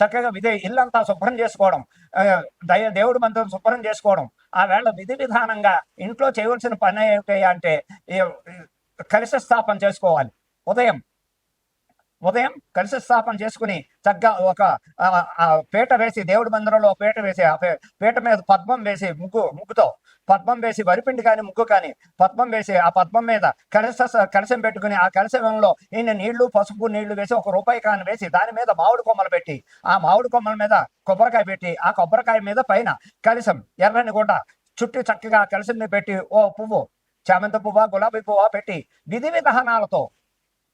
చక్కగా విధి ఇల్లంతా శుభ్రం చేసుకోవడం దయ దేవుడి మంత్రం శుభ్రం చేసుకోవడం ఆ వేళ విధి విధానంగా ఇంట్లో చేయవలసిన పని ఏమిటి అంటే ఈ కలశ స్థాపన చేసుకోవాలి. ఉదయం ఉదయం కలిసి స్థాపన చేసుకుని చక్కగా ఒక పీట వేసి దేవుడి మందిరంలో పీట వేసి ఆ పీట మీద పద్మం వేసి ముగ్గు ముగ్గుతో పద్మం వేసి వరిపిండి కానీ ముగ్గు కానీ పద్మం వేసి ఆ పద్మం మీద కలశ కలసం పెట్టుకుని ఆ కలసంలో ఈయన నీళ్ళు పసుపు నీళ్ళు వేసి ఒక రూపాయి కాని వేసి దాని మీద మామిడి కొమ్మలు పెట్టి ఆ మామిడి కొమ్మల మీద కొబ్బరికాయ పెట్టి ఆ కొబ్బరికాయ మీద పైన కలిసం ఎర్రని గుడ్డ చుట్టి చక్కగా ఆ పెట్టి ఓ పువ్వు చామంతి పువ్వా గులాబీ పువ్వా పెట్టి విధి విధానాలతో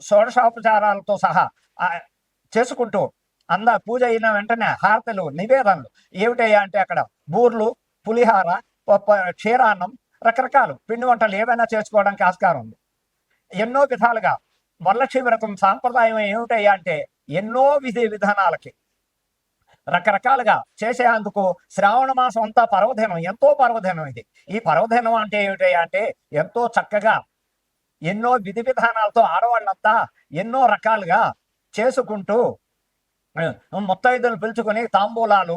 షోడశోపచారాలతో సహా చేసుకుంటూ అంద పూజ అయిన వెంటనే హారతలు నివేదనలు. ఏమిటయ్యా అంటే అక్కడ బూర్లు పులిహార క్షీరాన్నం రకరకాలు పిండి వంటలు ఏవైనా చేసుకోవడానికి ఆస్కారం ఉంది. ఎన్నో విధాలుగా వరలక్ష్మి వ్రతం సాంప్రదాయం ఏమిటయ్యా అంటే ఎన్నో విధి విధానాలకి రకరకాలుగా చేసేందుకు శ్రావణ మాసం అంతా పర్వదినం ఎంతో పర్వదినం ఇది. ఈ పర్వదినం అంటే ఏమిటయ్యా అంటే ఎంతో చక్కగా ఎన్నో విధి విధానాలతో ఆడవాళ్ళంతా ఎన్నో రకాలుగా చేసుకుంటూ ఆ, ముత్తైదులు పిలుచుకొని తాంబూలాలు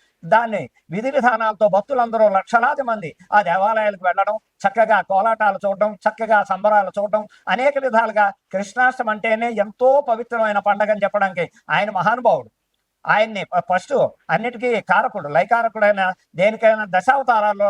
దాన్ని విధి విధానాలతో భక్తులందరూ లక్షలాది మంది ఆ దేవాలయాలకు వెళ్ళడం చక్కగా కోలాటాలు చూడడం చక్కగా సంబరాలు చూడడం అనేక విధాలుగా కృష్ణాష్టమి అంటేనే ఎంతో పవిత్రమైన పండగ అని చెప్పడానికి ఆయన మహానుభావుడు. ఆయన్ని ఫస్ట్ అన్నిటికీ కారకుడు లైకారకుడైన దేనికైనా దశావతారాల్లో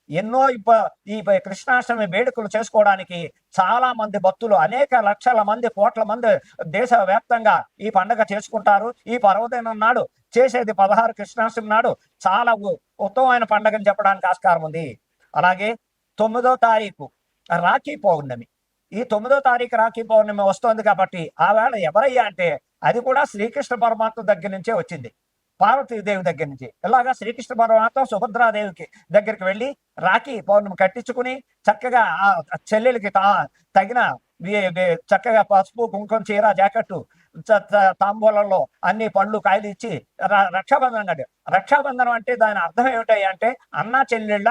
ఎన్నో ఇబ్బ ఈ కృష్ణాష్టమి వేడుకలు చేసుకోవడానికి చాలా మంది భక్తులు అనేక లక్షల మంది కోట్ల మంది దేశ వ్యాప్తంగా ఈ పండగ చేసుకుంటారు. ఈ పర్వదినం నాడు చేసేది పదహారు కృష్ణాష్టమి నాడు చాలా ఉ- ఉత్తమమైన పండగని చెప్పడానికి ఆస్కారం ఉంది. అలాగే తొమ్మిదో తారీఖు రాఖీ పౌర్ణమి. ఈ తొమ్మిదో తారీఖు రాఖీ పౌర్ణమి వస్తోంది కాబట్టి ఆ వేళ ఎవరయ్యా అంటే అది కూడా శ్రీకృష్ణ పరమాత్మ దగ్గర నుంచే వచ్చింది. పార్వతీదేవి దగ్గర నుంచి. ఇలాగా శ్రీకృష్ణ పరమాత్మ సుభద్రాదేవికి దగ్గరికి వెళ్ళి రాఖీ పౌర్ణమి కట్టించుకుని చక్కగా ఆ చెల్లెలకి తా తగిన చక్కగా పసుపు కుంకుమ చీర జాకెట్టు తాంబూలంలో అన్ని పళ్ళు కాయలు ఇచ్చి రక్షాబంధనం కట్టారు. రక్షాబంధనం అంటే దాని అర్థం ఏమిటాయి అంటే అన్న చెల్లెళ్ళ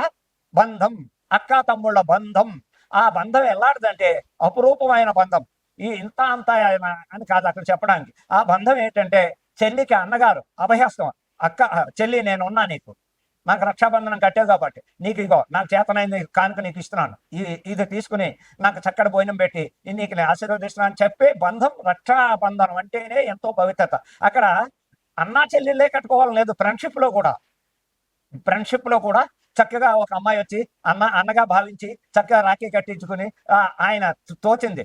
బంధం అక్క తమ్ముళ్ళ బంధం. ఆ బంధం ఎలాంటిదంటే అపురూపమైన బంధం. ఈ ఇంత అంత ఆయన అని కాదు అక్కడ చెప్పడానికి. ఆ బంధం ఏంటంటే చెల్లికి అన్నగారు అభయస్తం. అక్క చెల్లి నేను ఉన్నా నీకు. నాకు రక్షాబంధనం కట్టావు కాబట్టి. నీకు ఇగో నాకు చేతనైంది కానుక నీకు ఇస్తున్నాను. ఇది ఇది తీసుకుని నాకు చక్కటి భోజనం పెట్టి నీకు నేను ఆశీర్వదిస్తున్నాను అని చెప్పి బంధం రక్షాబంధనం అంటేనే ఎంతో పవిత్రత. అక్కడ అన్నా చెల్లెళ్ళే కట్టుకోవాలని లేదు. ఫ్రెండ్షిప్లో కూడా. ఫ్రెండ్షిప్లో కూడా చక్కగా ఒక అమ్మాయి వచ్చి అన్న అన్నగా భావించి చక్కగా రాఖీ కట్టించుకుని ఆయన తోచింది.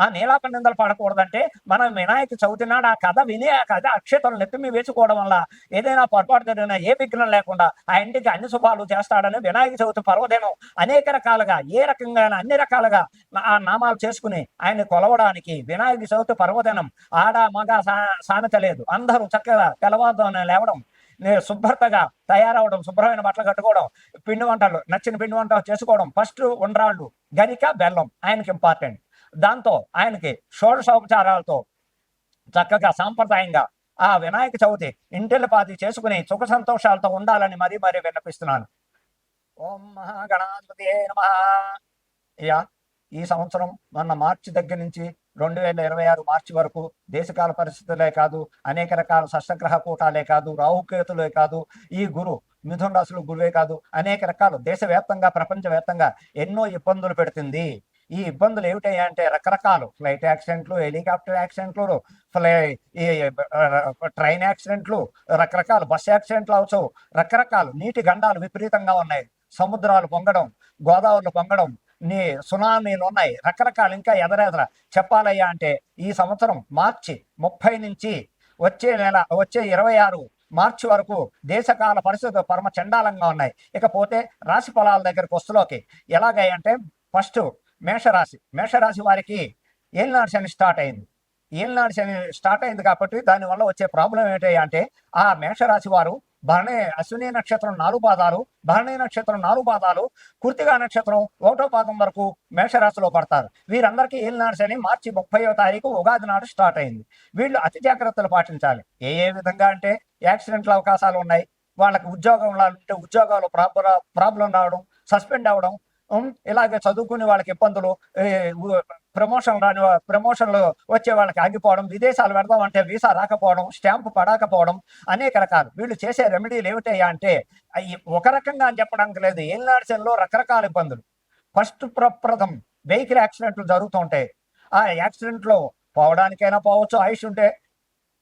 ఆ నీలాప నిందలు పడకూడదంటే మనం వినాయక చవితి నాడు ఆ కథ విని ఆ కథ అక్షతలు నెత్తిమి వేసుకోవడం వల్ల ఏదైనా పొరపాటు జరిగినా ఏ విఘ్నం లేకుండా ఆ ఇంటికి అన్ని శుభాలు చేస్తాడని వినాయక చవితి పర్వదినం అనేక రకాలుగా ఏ రకంగా అన్ని రకాలుగా ఆ నామాలు చేసుకుని ఆయన కొలవడానికి వినాయక చవితి పర్వదినం ఆడ మగ సా- సామెత లేదు. అందరూ చక్కగా తెల్లవారుతో లేవడం శుభ్రతగా తయారవడం శుభ్రమైన బట్టలు కట్టుకోవడం పిండి వంటలు నచ్చిన పిండి వంటలు చేసుకోవడం ఫస్ట్ ఉండ్రాళ్ళు గరిక బెల్లం ఆయనకి ఇంపార్టెంట్. దాంతో ఆయనకి షోడశోపచారాలతో చక్కగా సాంప్రదాయంగా ఆ వినాయక చవితి ఇంటిల్లిపాతి చేసుకుని సుఖ సంతోషాలతో ఉండాలని మరీ మరీ విన్నపిస్తున్నాను. ఓం మహాగణాధిపతి నమ. అయ్యా ఈ సంవత్సరం మొన్న మార్చి దగ్గర నుంచి రెండు వేల ఇరవై ఆరు మార్చి వరకు దేశకాల పరిస్థితులే కాదు అనేక రకాల షష్టగ్రహ కూటాలే కాదు రాహుకేతులే కాదు ఈ గురు మిథున రాశులు గురువే కాదు అనేక రకాలు దేశవ్యాప్తంగా ప్రపంచవ్యాప్తంగా ఎన్నో ఇబ్బందులు పెడుతుంది. ఈ ఇబ్బందులు ఏమిటయ్యా అంటే రకరకాలు. ఫ్లైట్ యాక్సిడెంట్లు హెలికాప్టర్ యాక్సిడెంట్లు ఫ్లై ఈ ట్రైన్ యాక్సిడెంట్లు రకరకాల. బస్ యాక్సిడెంట్లు అవచ్చు రకరకాలు. నీటి గండాలు విపరీతంగా ఉన్నాయి. సముద్రాలు పొంగడం గోదావరిలు పొంగడం నీ సునామీలు ఉన్నాయి. రకరకాలు ఇంకా ఎదరెదర. చెప్పాలయ్యా అంటే ఈ సంవత్సరం మార్చి ముప్పై నుంచి వచ్చే నెల వచ్చే ఇరవై ఆరు మార్చి వరకు దేశకాల పరిస్థితులు పరమ చండాలంగా ఉన్నాయి. ఇకపోతే రాశి ఫలాల దగ్గరకు వస్తులోకి ఎలాగంటే ఫస్ట్ మేషరాశి. మేషరాశి వారికి ఏలినాడు శని స్టార్ట్ అయింది. ఏలినాడు శని స్టార్ట్ అయింది కాబట్టి దానివల్ల వచ్చే ప్రాబ్లం ఏంటంటే అంటే ఆ మేషరాశి వారు భరణి అశ్విని నక్షత్రం నాలుగు పాదాలు భరణి నక్షత్రం నాలుగు పాదాలు కుర్తిగా నక్షత్రం ఒకటో పాదం వరకు మేషరాశిలో పడతారు. వీరందరికీ ఏలినాడు శని మార్చి ముప్పైవ తారీఖు ఉగాది నాడు స్టార్ట్ అయింది. వీళ్ళు అతి జాగ్రత్తలు పాటించాలి. ఏ ఏ విధంగా అంటే యాక్సిడెంట్ల అవకాశాలు ఉన్నాయి. వాళ్ళకి ఉద్యోగం ఉంటే ఉద్యోగాలు ప్రాబ్లం ప్రాబ్లం రావడం సస్పెండ్ అవ్వడం ఇలాగే చదువుకునే వాళ్ళకి ఇబ్బందులు ప్రమోషన్ రాని ప్రమోషన్లు వచ్చే వాళ్ళకి ఆగిపోవడం విదేశాలు పెడదాం అంటే వీసా రాకపోవడం స్టాంపు పడకపోవడం అనేక రకాలు. వీళ్ళు చేసే రెమెడీలు ఏమిటయ్యా అంటే ఒక రకంగా అని చెప్పడానికి లేదు ఏం లో రకరకాల ఇబ్బందులు. ఫస్ట్ ప్రప్రథం వెహికల్ యాక్సిడెంట్లు జరుగుతుంటాయి ఆ యాక్సిడెంట్లో పోవడానికైనా పోవచ్చు ఆయుష్ ఉంటే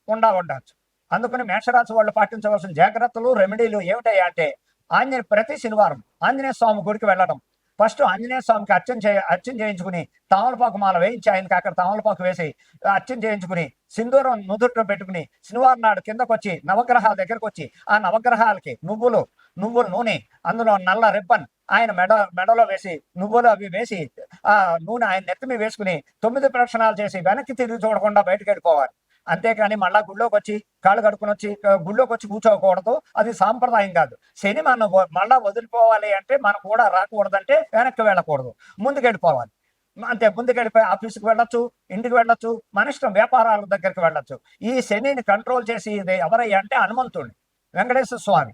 ఉండా ఉండవచ్చు అందుకని మేషరాశి వాళ్ళు పాటించవలసిన జాగ్రత్తలు రెమెడీలు ఏమిటయ్యా అంటే ఆంజనేయ ప్రతి శనివారం ఆంజనేయ స్వామి గుడికి వెళ్ళడం. ఫస్ట్ ఆంజనేయ స్వామికి అర్చన చే అర్చన చేయించుకుని తమలపాకు మాల వేయించి ఆయనకి అక్కడ తమలపాకు వేసి అర్చన చేయించుకుని సింధూరం నుదుట్లో పెట్టుకుని శనివారం నాడు కిందకు వచ్చి నవగ్రహాల దగ్గరకు వచ్చి ఆ నవగ్రహాలకి నువ్వులు నువ్వుల నూనె అందులో నల్ల రిబ్బన్ ఆయన మెడ మెడలో వేసి నువ్వులు అవి వేసి ఆ నూనె ఆయన నెత్తిమి వేసుకుని తొమ్మిది ప్రక్షణాలు చేసి వెనక్కి తిరిగి చూడకుండా బయటకు వెళ్ళిపోవాలి. అంతేకాని మళ్ళా గుళ్ళోకి వచ్చి కాళ్ళు కడుక్కుని వచ్చి గుళ్ళోకి వచ్చి కూర్చోకూడదు. అది సాంప్రదాయం కాదు. శని మనం మళ్ళా వదిలిపోవాలి అంటే మనం కూడా రాకూడదంటే వెనక్కి వెళ్ళకూడదు. ముందుకెళ్ళిపోవాలి. అంతే ముందుకెళ్ళిపోయి ఆఫీస్కి వెళ్ళొచ్చు ఇంటికి వెళ్ళొచ్చు మన ఇష్టం వ్యాపారాల దగ్గరికి వెళ్ళొచ్చు. ఈ శనిని కంట్రోల్ చేసి ఇది ఎవరయ్యా అంటే హనుమంతుడు వెంకటేశ్వర స్వామి.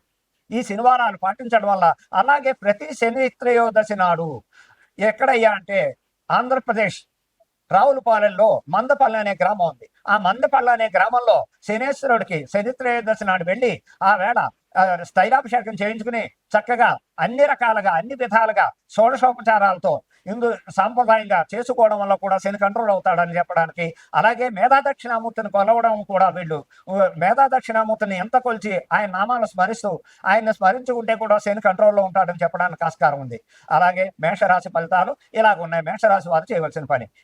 ఈ శనివారాలు పాటించడం వల్ల అలాగే ప్రతి శని త్రయోదశి నాడు ఎక్కడయ్యా అంటే ఆంధ్రప్రదేశ్ రావులపాలెంలో మందపల్లి అనే గ్రామం ఉంది. ఆ మందపల్లి అనే గ్రామంలో శనేశ్వరుడికి శనిత్రయోదశి నాడు వెళ్ళి ఆ వేళ స్థైరాభిషేకం చేయించుకుని చక్కగా అన్ని రకాలుగా అన్ని విధాలుగా షోడశోపచారాలతో హిందూ సాంప్రదాయంగా చేసుకోవడం వల్ల కూడా శని కంట్రోల్ అవుతాడని చెప్పడానికి అలాగే మేధా దక్షిణామూర్తిని కొలవడం కూడా వీళ్ళు మేధా దక్షిణామూర్తిని ఎంత కొలిచి ఆయన నామాలను స్మరిస్తూ ఆయన్ని స్మరించుకుంటే కూడా శని కంట్రోల్లో ఉంటాడని చెప్పడానికి ఆస్కారం ఉంది. అలాగే మేషరాశి ఫలితాలు ఇలాగ ఉన్నాయి మేషరాశి వారు చేయవలసిన పని.